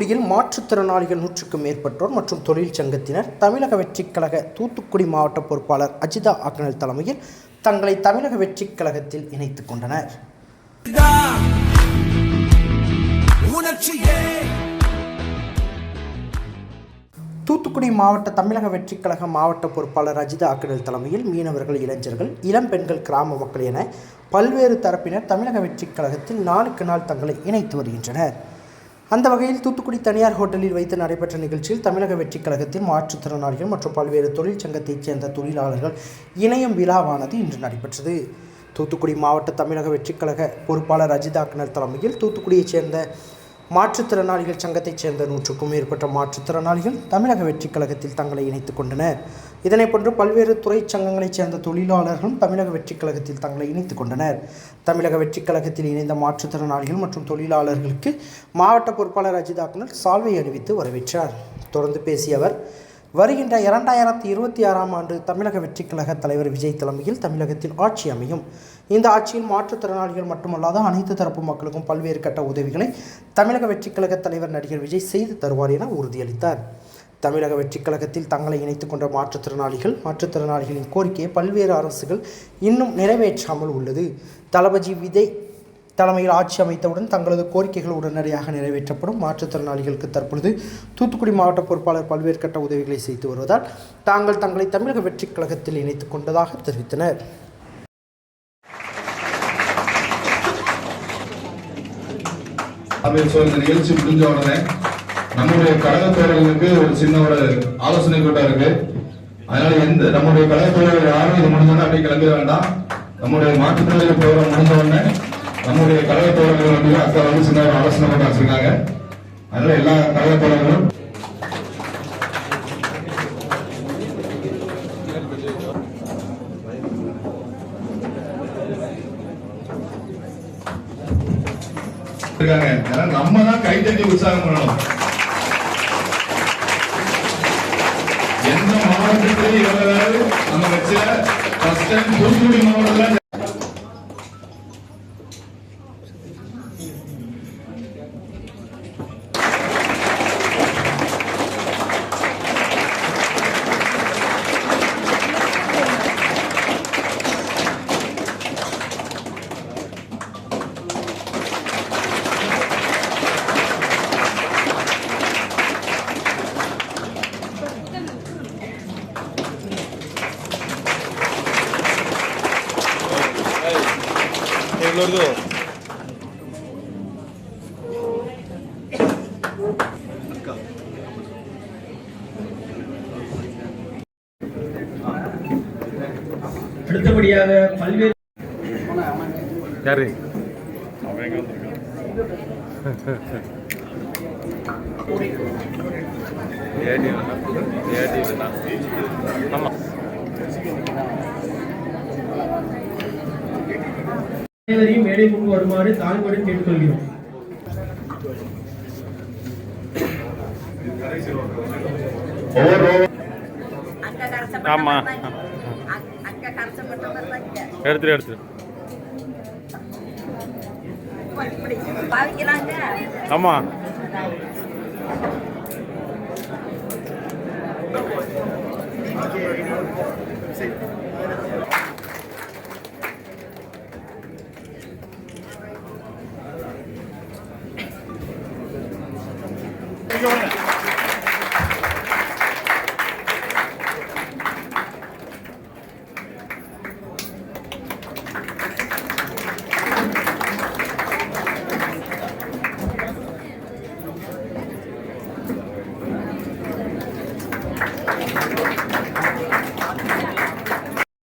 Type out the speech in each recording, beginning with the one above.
தூத்துக்குடியில் மாற்றுத்திறனாளிகள் நூற்றுக்கும் மேற்பட்டோர் மற்றும் தொழிற்சங்கத்தினர் தமிழக வெற்றிக் கழக தூத்துக்குடி மாவட்ட பொறுப்பாளர் அஜிதா அக்னல் தலைமையில் தங்களை தமிழக வெற்றிக் கழகத்தில் இணைத்துக் கொண்டனர். தூத்துக்குடி மாவட்ட தமிழக வெற்றிக் கழக மாவட்ட பொறுப்பாளர் அஜிதா அக்கடல் தலைமையில் மீனவர்கள் இளைஞர்கள் இளம் பெண்கள் கிராம மக்கள் என பல்வேறு தரப்பினர் தமிழக வெற்றிக் கழகத்தில் நாளுக்கு நாள் தங்களை இணைத்து வருகின்றனர். அந்த வகையில் தூத்துக்குடி தனியார் ஹோட்டலில் வைத்து நடைபெற்ற நிகழ்ச்சியில் தமிழக வெற்றிக் கழகத்தின் மாற்றுத்திறனாளிகள் மற்றும் பல்வேறு தொழிற்சங்கத்தைச் சேர்ந்த தொழிலாளர்கள் இணையம் விழாவானது இன்று நடைபெற்றது. தூத்துக்குடி மாவட்ட தமிழக வெற்றிக் கழக பொறுப்பாளர் அஜிதா அக்னல் தலைமையில் தூத்துக்குடியைச் சேர்ந்த மாற்றுத்திறனாளிகள் சங்கத்தைச் சேர்ந்த நூற்றுக்கும் மேற்பட்ட மாற்றுத்திறனாளிகள் தமிழக வெற்றிக் கழகத்தில் தங்களை இணைத்துக் கொண்டனர். இதனைப் போன்று பல்வேறு துறை சங்கங்களைச் சேர்ந்த தொழிலாளர்களும் தமிழக வெற்றிக் கழகத்தில் தங்களை இணைத்துக் கொண்டனர். தமிழக வெற்றிக் கழகத்தில் இணைந்த மாற்றுத்திறனாளிகள் மற்றும் தொழிலாளர்களுக்கு மாவட்ட பொறுப்பாளர் அஜித் ஆக்குனர் சால்வை அணிவித்து வரவேற்றார். தொடர்ந்து பேசிய அவர் வருகின்ற இரண்டாயிரத்தி இருபத்தி ஆறாம் ஆண்டு தமிழக வெற்றிக் கழக தலைவர் விஜய் தலைமையில் தமிழகத்தில் ஆட்சி அமையும். இந்த ஆட்சியில் மாற்றுத்திறனாளிகள் மட்டுமல்லாத அனைத்து தரப்பு மக்களுக்கும் பல்வேறு கட்ட உதவிகளை தமிழக வெற்றிக் கழக தலைவர் நடிகர் விஜய் செய்து தருவார் என உறுதியளித்தார். தமிழக வெற்றிக் கழகத்தில் தங்களை இணைத்துக் கொண்ட மாற்றுத்திறனாளிகள் மாற்றுத்திறனாளிகளின் கோரிக்கையை பல்வேறு அரசுகள் இன்னும் நிறைவேற்றாமல் உள்ளது. தளபதி விஜய் தலைமையில் ஆட்சி அமைத்தவுடன் தங்களது கோரிக்கைகள் உடனடியாக நிறைவேற்றப்படும். மாற்றுத்திறனாளிகளுக்கு தற்பொழுது தூத்துக்குடி மாவட்ட பொறுப்பாளர் பல்வேறு கட்ட உதவிகளை செய்து வருவதால் தாங்கள் தங்களை தமிழக வெற்றிக் கழகத்தில் இணைத்துக் கொண்டதாக தெரிவித்தனர். நிகழ்ச்சி முடிஞ்ச உடனே நம்முடைய கழக தோழர்களுக்கு ஒரு சின்ன ஒரு ஆலோசனை கூட்டம் இருக்கு. அதனால எந்த நம்முடைய கழக தோழர்கள் யாரும் இது முடிஞ்சோன்னா அப்படியே கிளம்ப வேண்டாம். நம்முடைய மாற்றுத்திறனாளிகள் ப்ரோக்ராம் முடிஞ்ச உடனே நம்முடைய கழக தோழர்கள் வந்து அக்கா வந்து சின்ன ஒரு ஆலோசனை கூட்டம் வச்சிருக்காங்க. அதனால எல்லா கழக தோழர்களும் இருக்காங்க நம்ம தான் கை தட்டி உற்சாகம் பண்ணணும். எந்த மாவட்டத்திலையும் நம்ம வச்ச ஃபர்ஸ்ட் டைம் தூத்துக்குடி மாவட்டத்தில் gordo. அடுத்தபடியாக பல்வேறு யாரு ஆமா அனைவரையும் மேடை முன்பு வருமாறு தாழ்வுடன் கேட்டுக்கொள்கிறோம். ஆமா. எடுத்துரு எடுத்துரு.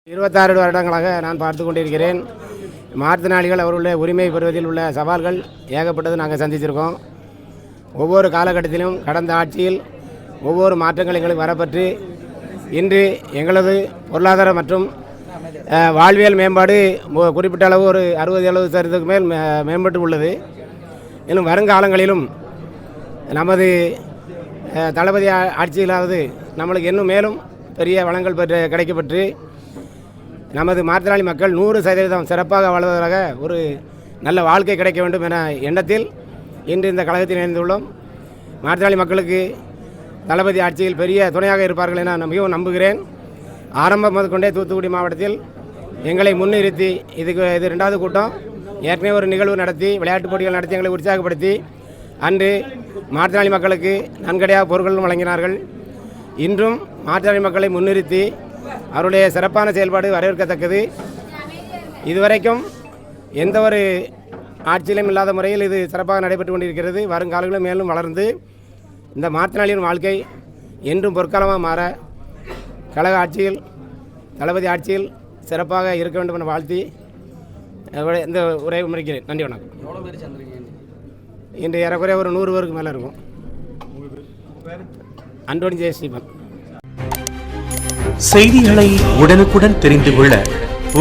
இருபத்தாறு வருடங்களாக நான் பார்த்து கொண்டிருக்கிறேன். மாற்றுத்திறனாளிகள் அவர்களுடைய உரிமை பெறுவதில் உள்ள சவால்கள் ஏகப்பட்டது நாங்கள் சந்திச்சிருக்கோம் ஒவ்வொரு காலகட்டத்திலும் கடந்த ஆட்சியில் ஒவ்வொரு மாற்றங்கள் எங்களுக்கு வரப்பட்டு இன்று எங்களது பொருளாதார மற்றும் வாழ்வியல் மேம்பாடு குறிப்பிட்ட அளவு ஒரு அறுபது எழுபது சதவீதத்துக்கு மேல் மே- மேம்பட்டு உள்ளது. இன்னும் வருங்காலங்களிலும் நமது தளபதி ஆட்சியிலாவது நம்மளுக்கு இன்னும் மேலும் பெரிய வளங்கள் பெற்று கிடைக்கப்பட்டு நமது மாற்றுத்திறனாளி மக்கள் நூறு சதவீதம் சிறப்பாக வாழ்வதாக ஒரு நல்ல வாழ்க்கை கிடைக்க வேண்டும் என எண்ணத்தில் இன்று இந்த கழகத்தில் இணைந்துள்ளோம். மாற்றுத்திறனாளி மக்களுக்கு தளபதி ஆட்சியில் பெரிய துணையாக இருப்பார்கள் என நான் மிகவும் நம்புகிறேன். ஆரம்பம் முதற்கொண்டே தூத்துக்குடி மாவட்டத்தில் எங்களை முன்னிறுத்தி இதுக்கு இது ரெண்டாவது கூட்டம். ஏற்கனவே ஒரு நிகழ்வு நடத்தி விளையாட்டுப் போட்டிகள் நடத்தி எங்களை உற்சாகப்படுத்தி அன்று மாற்றாளி மக்களுக்கு நன்கடையாக பொருட்களும் வழங்கினார்கள். இன்றும் மாற்றுத்திறனாளி மக்களை முன்னிறுத்தி அவருடைய சிறப்பான செயல்பாடு வரவேற்கத்தக்கது. இதுவரைக்கும் எந்த ஒரு ஆட்சியிலும் இல்லாத முறையில் இது சிறப்பாக நடைபெற்று கொண்டிருக்கிறது. வருங்காலங்களில் மேலும் வளர்ந்து இந்த மாற்றுத்திறனாளியின் வாழ்க்கை என்றும் பொற்காலமாக மாற கழக ஆட்சியில் தளபதி ஆட்சியில் சிறப்பாக இருக்க வேண்டும் என வாழ்த்தி இந்த உரையை முடிக்கிறேன். நன்றி வணக்கம். இன்று? ஏறக்குறைய ஒரு நூறு பேருக்கு மேலே இருக்கும். அண்டோனி ஜெயஸ்ரீபன் செய்திகளை உடனுக்குடன் தெரிந்து கொள்ள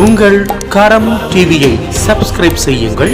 உங்கள் கரம் டிவியை சப்ஸ்கிரைப் செய்யுங்கள்.